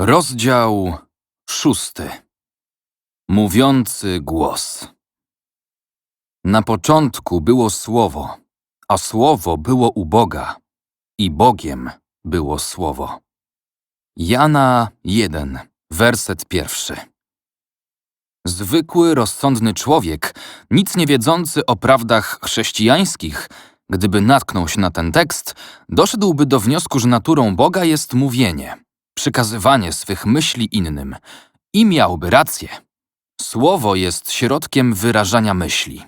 Rozdział szósty. Mówiący głos. Na początku było Słowo, a Słowo było u Boga, i Bogiem było Słowo. Jana 1, werset pierwszy. Zwykły, rozsądny człowiek, nic nie wiedzący o prawdach chrześcijańskich, gdyby natknął się na ten tekst, doszedłby do wniosku, że naturą Boga jest mówienie – przykazywanie swych myśli innym i miałby rację. Słowo jest środkiem wyrażania myśli.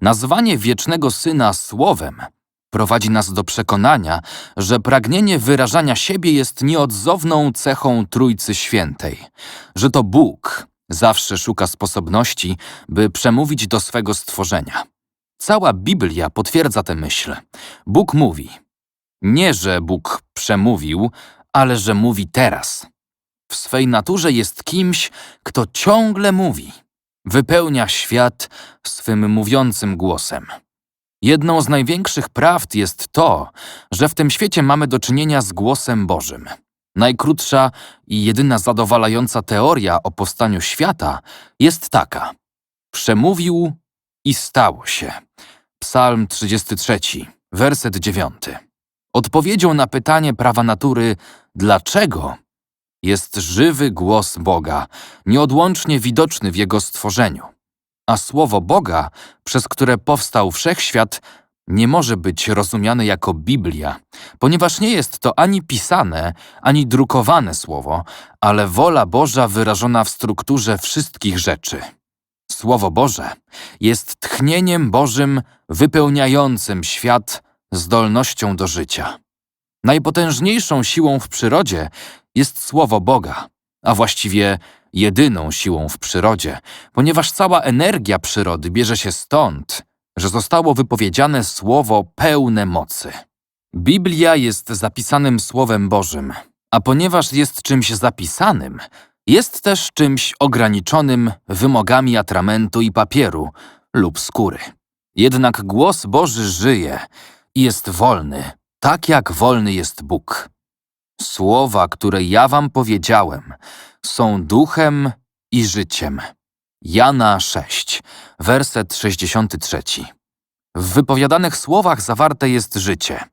Nazwanie wiecznego syna słowem prowadzi nas do przekonania, że pragnienie wyrażania siebie jest nieodzowną cechą Trójcy Świętej, że to Bóg zawsze szuka sposobności, by przemówić do swego stworzenia. Cała Biblia potwierdza tę myśl. Bóg mówi. Nie, że Bóg przemówił, ale że mówi teraz. W swej naturze jest kimś, kto ciągle mówi. Wypełnia świat swym mówiącym głosem. Jedną z największych prawd jest to, że w tym świecie mamy do czynienia z głosem Bożym. Najkrótsza i jedyna zadowalająca teoria o powstaniu świata jest taka. Przemówił i stało się. Psalm 33, werset 9. Odpowiedzią na pytanie prawa natury dlaczego jest żywy głos Boga, nieodłącznie widoczny w Jego stworzeniu. A słowo Boga, przez które powstał wszechświat, nie może być rozumiane jako Biblia, ponieważ nie jest to ani pisane, ani drukowane słowo, ale wola Boża wyrażona w strukturze wszystkich rzeczy. Słowo Boże jest tchnieniem Bożym wypełniającym świat zdolnością do życia. Najpotężniejszą siłą w przyrodzie jest słowo Boga, a właściwie jedyną siłą w przyrodzie, ponieważ cała energia przyrody bierze się stąd, że zostało wypowiedziane słowo pełne mocy. Biblia jest zapisanym Słowem Bożym, a ponieważ jest czymś zapisanym, jest też czymś ograniczonym wymogami atramentu i papieru lub skóry. Jednak głos Boży żyje jest wolny, tak jak wolny jest Bóg. Słowa, które ja wam powiedziałem, są duchem i życiem. Jana 6, werset 63. W wypowiadanych słowach zawarte jest życie.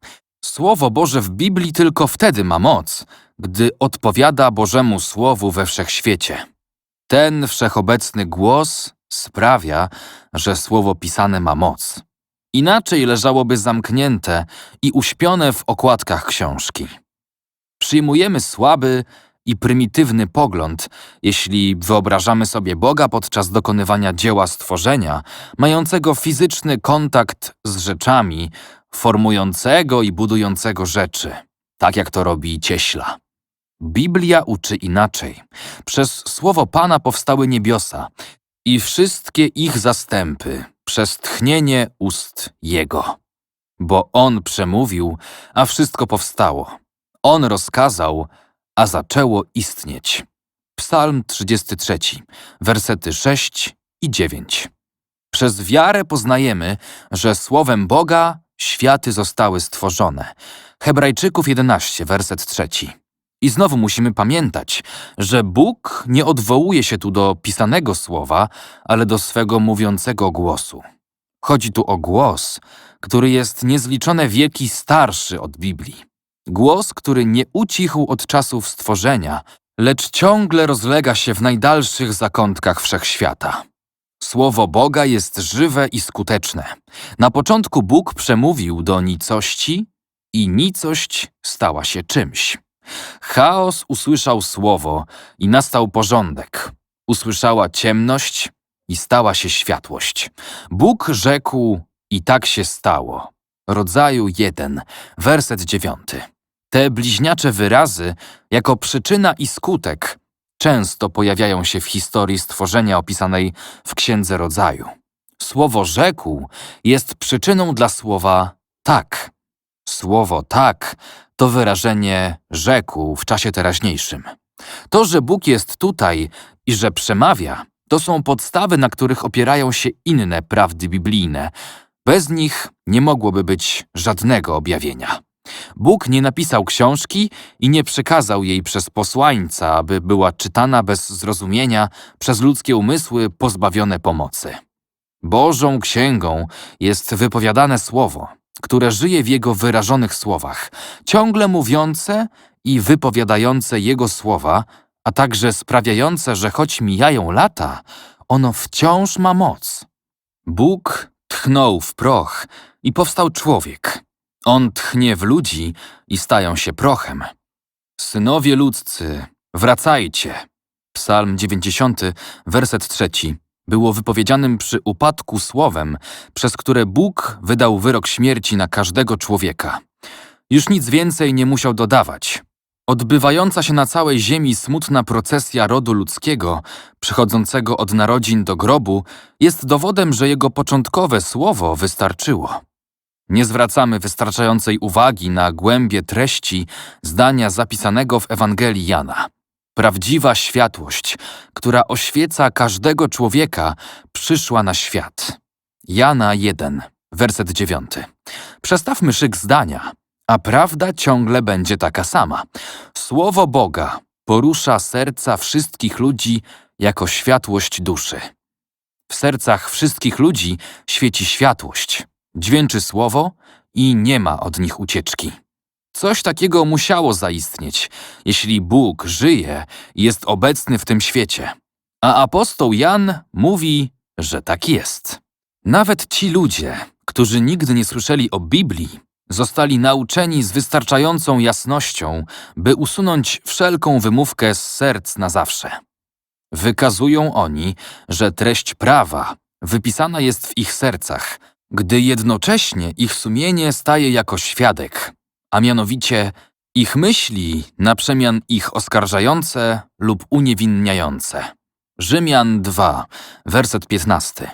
Słowo Boże w Biblii tylko wtedy ma moc, gdy odpowiada Bożemu Słowu we wszechświecie. Ten wszechobecny głos sprawia, że słowo pisane ma moc. Inaczej leżałoby zamknięte i uśpione w okładkach książki. Przyjmujemy słaby i prymitywny pogląd, jeśli wyobrażamy sobie Boga podczas dokonywania dzieła stworzenia, mającego fizyczny kontakt z rzeczami, formującego i budującego rzeczy, tak jak to robi cieśla. Biblia uczy inaczej. Przez słowo Pana powstały niebiosa i wszystkie ich zastępy, przez tchnienie ust Jego. Bo On przemówił, a wszystko powstało. On rozkazał, a zaczęło istnieć. Psalm 33, wersety 6 i 9. Przez wiarę poznajemy, że słowem Boga światy zostały stworzone. Hebrajczyków 11, werset 3. I znowu musimy pamiętać, że Bóg nie odwołuje się tu do pisanego słowa, ale do swego mówiącego głosu. Chodzi tu o głos, który jest niezliczone wieki starszy od Biblii. Głos, który nie ucichł od czasów stworzenia, lecz ciągle rozlega się w najdalszych zakątkach wszechświata. Słowo Boga jest żywe i skuteczne. Na początku Bóg przemówił do nicości i nicość stała się czymś. Chaos usłyszał słowo i nastał porządek. Usłyszała ciemność i stała się światłość. Bóg rzekł i tak się stało. Rodzaju 1, werset 9. Te bliźniacze wyrazy, jako przyczyna i skutek, często pojawiają się w historii stworzenia opisanej w Księdze Rodzaju. Słowo rzekł jest przyczyną dla słowa tak. Słowo tak to wyrażenie rzekł w czasie teraźniejszym. To, że Bóg jest tutaj i że przemawia, to są podstawy, na których opierają się inne prawdy biblijne. Bez nich nie mogłoby być żadnego objawienia. Bóg nie napisał książki i nie przekazał jej przez posłańca, aby była czytana bez zrozumienia przez ludzkie umysły pozbawione pomocy. Bożą księgą jest wypowiadane słowo, które żyje w jego wyrażonych słowach, ciągle mówiące i wypowiadające jego słowa, a także sprawiające, że choć mijają lata, ono wciąż ma moc. Bóg tchnął w proch i powstał człowiek. On tchnie w ludzi i stają się prochem. Synowie ludzcy, wracajcie. Psalm 90, werset trzeci, było wypowiedzianym przy upadku słowem, przez które Bóg wydał wyrok śmierci na każdego człowieka. Już nic więcej nie musiał dodawać. Odbywająca się na całej ziemi smutna procesja rodu ludzkiego, przychodzącego od narodzin do grobu, jest dowodem, że jego początkowe słowo wystarczyło. Nie zwracamy wystarczającej uwagi na głębie treści zdania zapisanego w Ewangelii Jana. Prawdziwa światłość, która oświeca każdego człowieka, przyszła na świat. Jana 1, werset 9. Przestawmy szyk zdania, a prawda ciągle będzie taka sama. Słowo Boga porusza serca wszystkich ludzi jako światłość duszy. W sercach wszystkich ludzi świeci światłość, dźwięczy słowo i nie ma od nich ucieczki. Coś takiego musiało zaistnieć, jeśli Bóg żyje i jest obecny w tym świecie. A apostoł Jan mówi, że tak jest. Nawet ci ludzie, którzy nigdy nie słyszeli o Biblii, zostali nauczeni z wystarczającą jasnością, by usunąć wszelką wymówkę z serc na zawsze. Wykazują oni, że treść prawa wypisana jest w ich sercach, gdy jednocześnie ich sumienie staje jako świadek, a mianowicie ich myśli na przemian ich oskarżające lub uniewinniające. Rzymian 2, werset 15.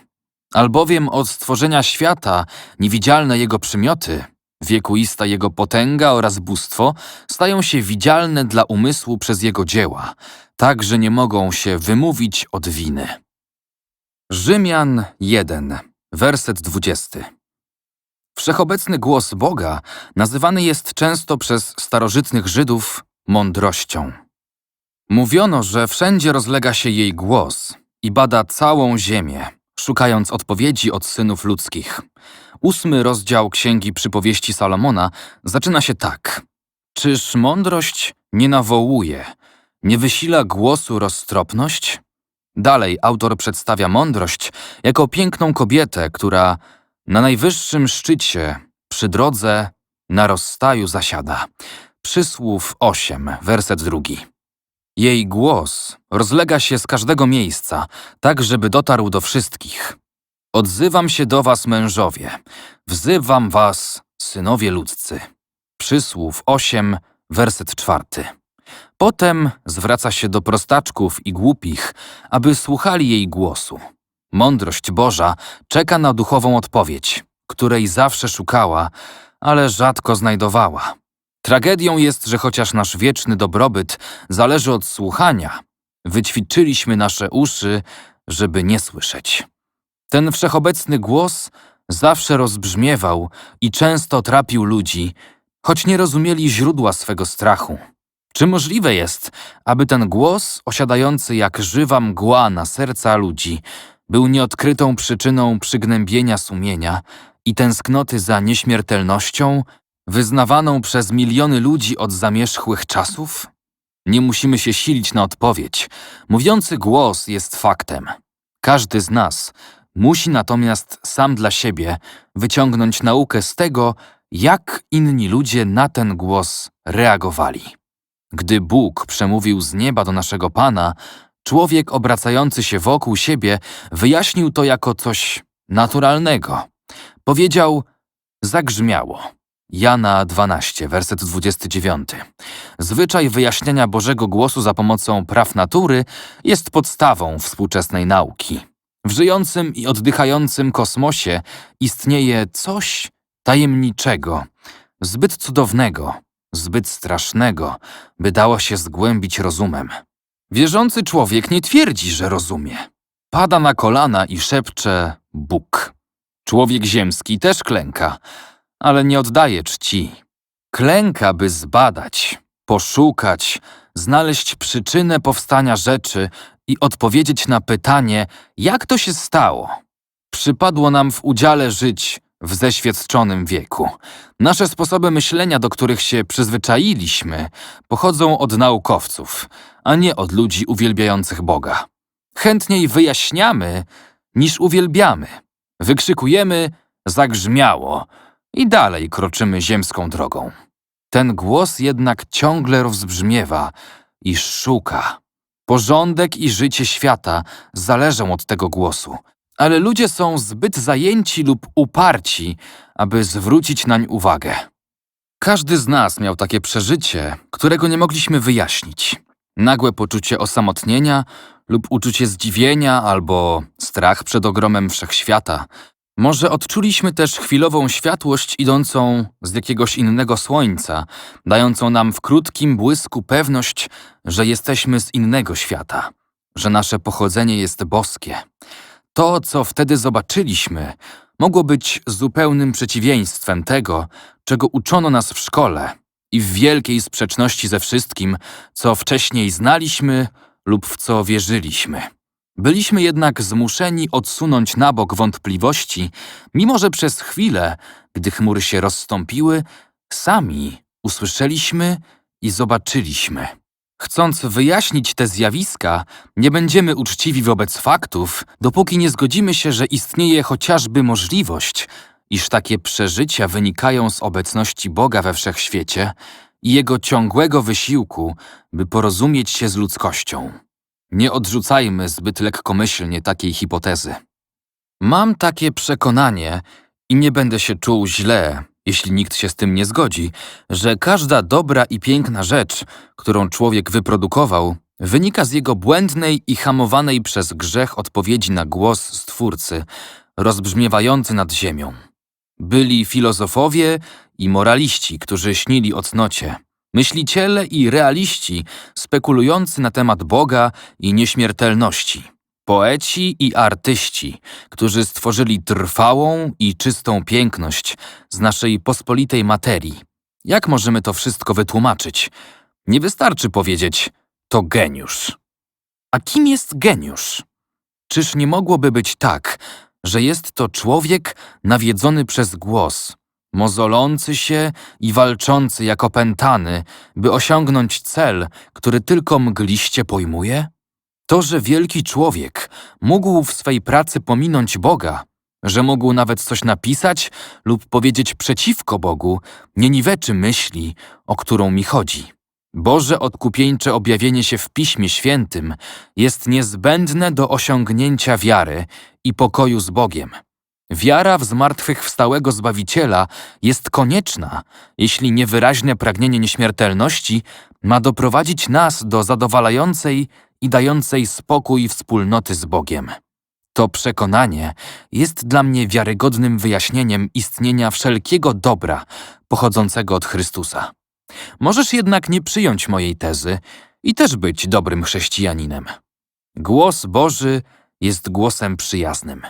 Albowiem od stworzenia świata niewidzialne jego przymioty, wiekuista jego potęga oraz bóstwo stają się widzialne dla umysłu przez jego dzieła, tak że nie mogą się wymówić od winy. Rzymian 1, werset 20. Wszechobecny głos Boga nazywany jest często przez starożytnych Żydów mądrością. Mówiono, że wszędzie rozlega się jej głos i bada całą ziemię, szukając odpowiedzi od synów ludzkich. Ósmy rozdział Księgi Przypowieści Salomona zaczyna się tak. Czyż mądrość nie nawołuje, nie wysila głosu roztropność? Dalej autor przedstawia mądrość jako piękną kobietę, która na najwyższym szczycie, przy drodze, na rozstaju zasiada. Przysłów 8, werset drugi. Jej głos rozlega się z każdego miejsca, tak żeby dotarł do wszystkich. Odzywam się do was, mężowie, wzywam was, synowie ludzcy. Przysłów 8, werset czwarty. Potem zwraca się do prostaczków i głupich, aby słuchali jej głosu. Mądrość Boża czeka na duchową odpowiedź, której zawsze szukała, ale rzadko znajdowała. Tragedią jest, że chociaż nasz wieczny dobrobyt zależy od słuchania, wyćwiczyliśmy nasze uszy, żeby nie słyszeć. Ten wszechobecny głos zawsze rozbrzmiewał i często trapił ludzi, choć nie rozumieli źródła swego strachu. Czy możliwe jest, aby ten głos, osiadający jak żywa mgła na serca ludzi, był nieodkrytą przyczyną przygnębienia sumienia i tęsknoty za nieśmiertelnością, wyznawaną przez miliony ludzi od zamierzchłych czasów? Nie musimy się silić na odpowiedź. Mówiący głos jest faktem. Każdy z nas musi natomiast sam dla siebie wyciągnąć naukę z tego, jak inni ludzie na ten głos reagowali. Gdy Bóg przemówił z nieba do naszego Pana, człowiek obracający się wokół siebie wyjaśnił to jako coś naturalnego. Powiedział: Zagrzmiało. Jana 12, werset 29. Zwyczaj wyjaśniania Bożego głosu za pomocą praw natury jest podstawą współczesnej nauki. W żyjącym i oddychającym kosmosie istnieje coś tajemniczego, zbyt cudownego, zbyt strasznego, by dało się zgłębić rozumem. Wierzący człowiek nie twierdzi, że rozumie. Pada na kolana i szepcze Bóg. Człowiek ziemski też klęka, ale nie oddaje czci. Klęka, by zbadać, poszukać, znaleźć przyczynę powstania rzeczy i odpowiedzieć na pytanie, jak to się stało. Przypadło nam w udziale żyć w zeświadczonym wieku. Nasze sposoby myślenia, do których się przyzwyczailiśmy, pochodzą od naukowców, a nie od ludzi uwielbiających Boga. Chętniej wyjaśniamy, niż uwielbiamy. Wykrzykujemy, zagrzmiało i dalej kroczymy ziemską drogą. Ten głos jednak ciągle rozbrzmiewa i szuka. Porządek i życie świata zależą od tego głosu, ale ludzie są zbyt zajęci lub uparci, aby zwrócić nań uwagę. Każdy z nas miał takie przeżycie, którego nie mogliśmy wyjaśnić. Nagłe poczucie osamotnienia lub uczucie zdziwienia albo strach przed ogromem wszechświata. Może odczuliśmy też chwilową światłość idącą z jakiegoś innego słońca, dającą nam w krótkim błysku pewność, że jesteśmy z innego świata, że nasze pochodzenie jest boskie. To, co wtedy zobaczyliśmy, mogło być zupełnym przeciwieństwem tego, czego uczono nas w szkole i w wielkiej sprzeczności ze wszystkim, co wcześniej znaliśmy lub w co wierzyliśmy. Byliśmy jednak zmuszeni odsunąć na bok wątpliwości, mimo że przez chwilę, gdy chmury się rozstąpiły, sami usłyszeliśmy i zobaczyliśmy. Chcąc wyjaśnić te zjawiska, nie będziemy uczciwi wobec faktów, dopóki nie zgodzimy się, że istnieje chociażby możliwość, iż takie przeżycia wynikają z obecności Boga we wszechświecie i Jego ciągłego wysiłku, by porozumieć się z ludzkością. Nie odrzucajmy zbyt lekkomyślnie takiej hipotezy. Mam takie przekonanie i nie będę się czuł źle, jeśli nikt się z tym nie zgodzi, że każda dobra i piękna rzecz, którą człowiek wyprodukował, wynika z jego błędnej i hamowanej przez grzech odpowiedzi na głos Stwórcy, rozbrzmiewający nad ziemią. Byli filozofowie i moraliści, którzy śnili o cnocie, myśliciele i realiści spekulujący na temat Boga i nieśmiertelności, poeci i artyści, którzy stworzyli trwałą i czystą piękność z naszej pospolitej materii. Jak możemy to wszystko wytłumaczyć? Nie wystarczy powiedzieć to geniusz. A kim jest geniusz? Czyż nie mogłoby być tak, że jest to człowiek nawiedzony przez głos, mozolący się i walczący jak opętany, by osiągnąć cel, który tylko mgliście pojmuje? To, że wielki człowiek mógł w swej pracy pominąć Boga, że mógł nawet coś napisać lub powiedzieć przeciwko Bogu, nie niweczy myśli, o którą mi chodzi. Boże odkupieńcze objawienie się w Piśmie Świętym jest niezbędne do osiągnięcia wiary i pokoju z Bogiem. Wiara w zmartwychwstałego Zbawiciela jest konieczna, jeśli niewyraźne pragnienie nieśmiertelności ma doprowadzić nas do zadowalającej i dającej spokój wspólnoty z Bogiem. To przekonanie jest dla mnie wiarygodnym wyjaśnieniem istnienia wszelkiego dobra pochodzącego od Chrystusa. Możesz jednak nie przyjąć mojej tezy i też być dobrym chrześcijaninem. Głos Boży jest głosem przyjaznym.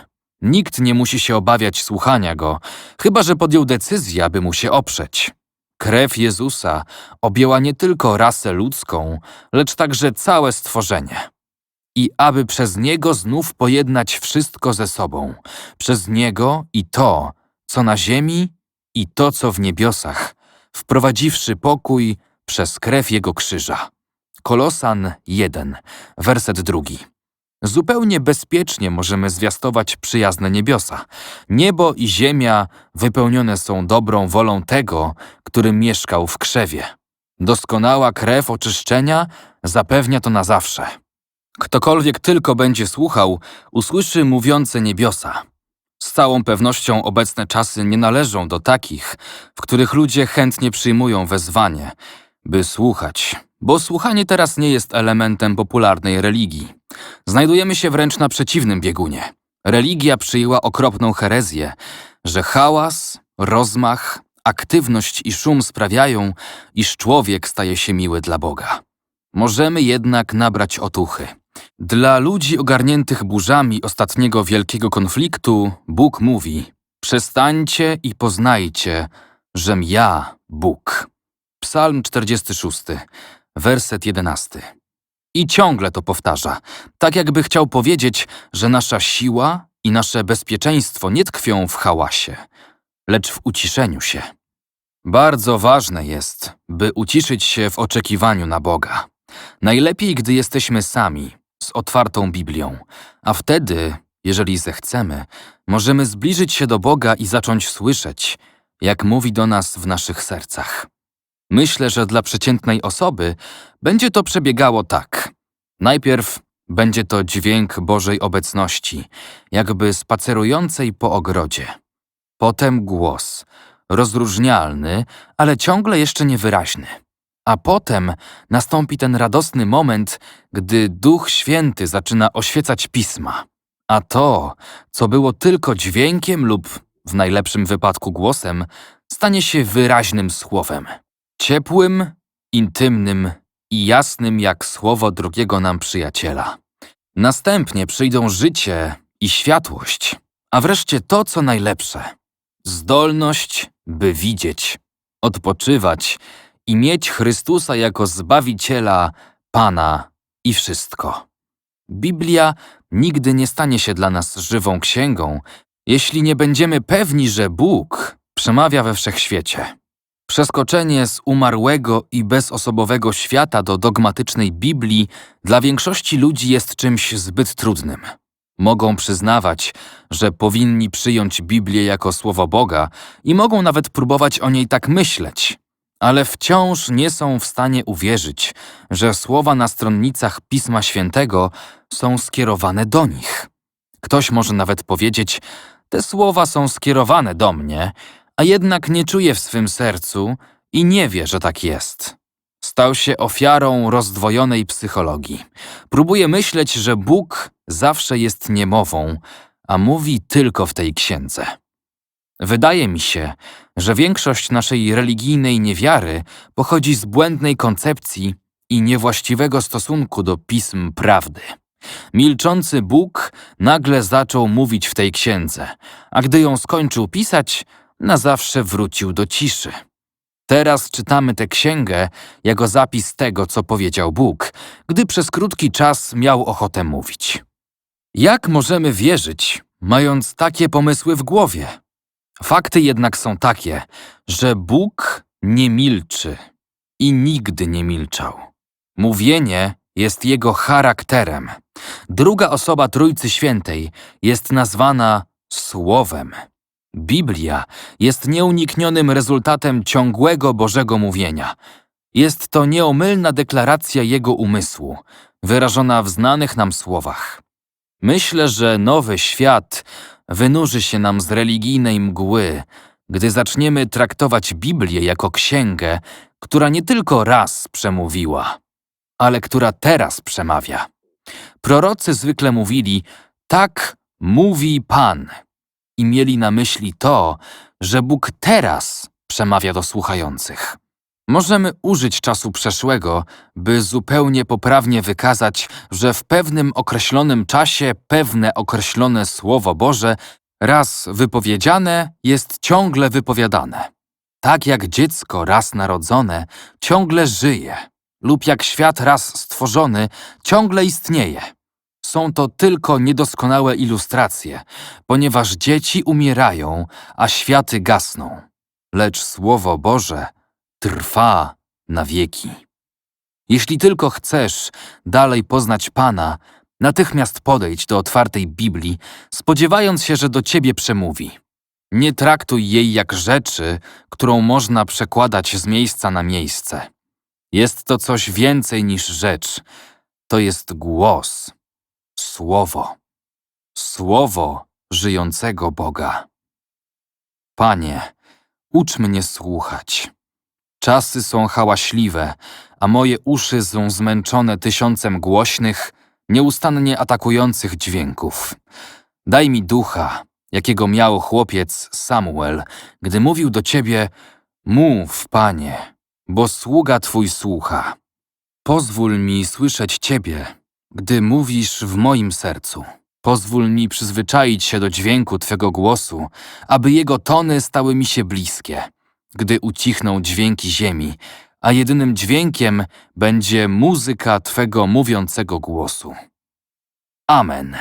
Nikt nie musi się obawiać słuchania go, chyba że podjął decyzję, aby mu się oprzeć. Krew Jezusa objęła nie tylko rasę ludzką, lecz także całe stworzenie. I aby przez Niego znów pojednać wszystko ze sobą, przez Niego i to, co na ziemi, i to, co w niebiosach, wprowadziwszy pokój przez krew Jego krzyża. Kolosan 1, werset drugi. Zupełnie bezpiecznie możemy zwiastować przyjazne niebiosa. Niebo i ziemia wypełnione są dobrą wolą tego, który mieszkał w krzewie. Doskonała krew oczyszczenia zapewnia to na zawsze. Ktokolwiek tylko będzie słuchał, usłyszy mówiące niebiosa. Z całą pewnością obecne czasy nie należą do takich, w których ludzie chętnie przyjmują wezwanie, by słuchać, bo słuchanie teraz nie jest elementem popularnej religii. Znajdujemy się wręcz na przeciwnym biegunie. Religia przyjęła okropną herezję, że hałas, rozmach, aktywność i szum sprawiają, iż człowiek staje się miły dla Boga. Możemy jednak nabrać otuchy. Dla ludzi ogarniętych burzami ostatniego wielkiego konfliktu Bóg mówi: Przestańcie i poznajcie, żem ja Bóg. Psalm 46, werset 11. I ciągle to powtarza, tak jakby chciał powiedzieć, że nasza siła i nasze bezpieczeństwo nie tkwią w hałasie, lecz w uciszeniu się. Bardzo ważne jest, by uciszyć się w oczekiwaniu na Boga. Najlepiej, gdy jesteśmy sami, z otwartą Biblią, a wtedy, jeżeli zechcemy, możemy zbliżyć się do Boga i zacząć słyszeć, jak mówi do nas w naszych sercach. Myślę, że dla przeciętnej osoby będzie to przebiegało tak. Najpierw będzie to dźwięk Bożej obecności, jakby spacerującej po ogrodzie. Potem głos, rozróżnialny, ale ciągle jeszcze niewyraźny. A potem nastąpi ten radosny moment, gdy Duch Święty zaczyna oświecać pisma. A to, co było tylko dźwiękiem lub w najlepszym wypadku głosem, stanie się wyraźnym słowem. Ciepłym, intymnym i jasnym jak słowo drugiego nam przyjaciela. Następnie przyjdą życie i światłość, a wreszcie to, co najlepsze zdolność, by widzieć, odpoczywać i mieć Chrystusa jako Zbawiciela, Pana i wszystko. Biblia nigdy nie stanie się dla nas żywą księgą, jeśli nie będziemy pewni, że Bóg przemawia we wszechświecie. Przeskoczenie z umarłego i bezosobowego świata do dogmatycznej Biblii dla większości ludzi jest czymś zbyt trudnym. Mogą przyznawać, że powinni przyjąć Biblię jako słowo Boga i mogą nawet próbować o niej tak myśleć, ale wciąż nie są w stanie uwierzyć, że słowa na stronnicach Pisma Świętego są skierowane do nich. Ktoś może nawet powiedzieć: Te słowa są skierowane do mnie, a jednak nie czuje w swym sercu i nie wie, że tak jest. Stał się ofiarą rozdwojonej psychologii. Próbuje myśleć, że Bóg zawsze jest niemową, a mówi tylko w tej księdze. Wydaje mi się, że większość naszej religijnej niewiary pochodzi z błędnej koncepcji i niewłaściwego stosunku do pism prawdy. Milczący Bóg nagle zaczął mówić w tej księdze, a gdy ją skończył pisać, na zawsze wrócił do ciszy. Teraz czytamy tę księgę jako zapis tego, co powiedział Bóg, gdy przez krótki czas miał ochotę mówić. Jak możemy wierzyć, mając takie pomysły w głowie? Fakty jednak są takie, że Bóg nie milczy i nigdy nie milczał. Mówienie jest jego charakterem. Druga osoba Trójcy Świętej jest nazwana Słowem. Biblia jest nieuniknionym rezultatem ciągłego Bożego mówienia. Jest to nieomylna deklaracja Jego umysłu, wyrażona w znanych nam słowach. Myślę, że nowy świat wynurzy się nam z religijnej mgły, gdy zaczniemy traktować Biblię jako księgę, która nie tylko raz przemówiła, ale która teraz przemawia. Prorocy zwykle mówili: Tak mówi Pan i mieli na myśli to, że Bóg teraz przemawia do słuchających. Możemy użyć czasu przeszłego, by zupełnie poprawnie wykazać, że w pewnym określonym czasie pewne określone Słowo Boże, raz wypowiedziane, jest ciągle wypowiadane. Tak jak dziecko raz narodzone ciągle żyje, lub jak świat raz stworzony ciągle istnieje. Są to tylko niedoskonałe ilustracje, ponieważ dzieci umierają, a światy gasną. Lecz Słowo Boże trwa na wieki. Jeśli tylko chcesz dalej poznać Pana, natychmiast podejdź do otwartej Biblii, spodziewając się, że do ciebie przemówi. Nie traktuj jej jak rzeczy, którą można przekładać z miejsca na miejsce. Jest to coś więcej niż rzecz. To jest głos, słowo, słowo żyjącego Boga. Panie, ucz mnie słuchać. Czasy są hałaśliwe, a moje uszy są zmęczone tysiącem głośnych, nieustannie atakujących dźwięków. Daj mi ducha, jakiego miał chłopiec Samuel, gdy mówił do ciebie: Mów, panie, bo sługa twój słucha. Pozwól mi słyszeć ciebie, gdy mówisz w moim sercu. Pozwól mi przyzwyczaić się do dźwięku twego głosu, aby jego tony stały mi się bliskie gdy ucichną dźwięki ziemi, a jedynym dźwiękiem będzie muzyka Twego mówiącego głosu. Amen.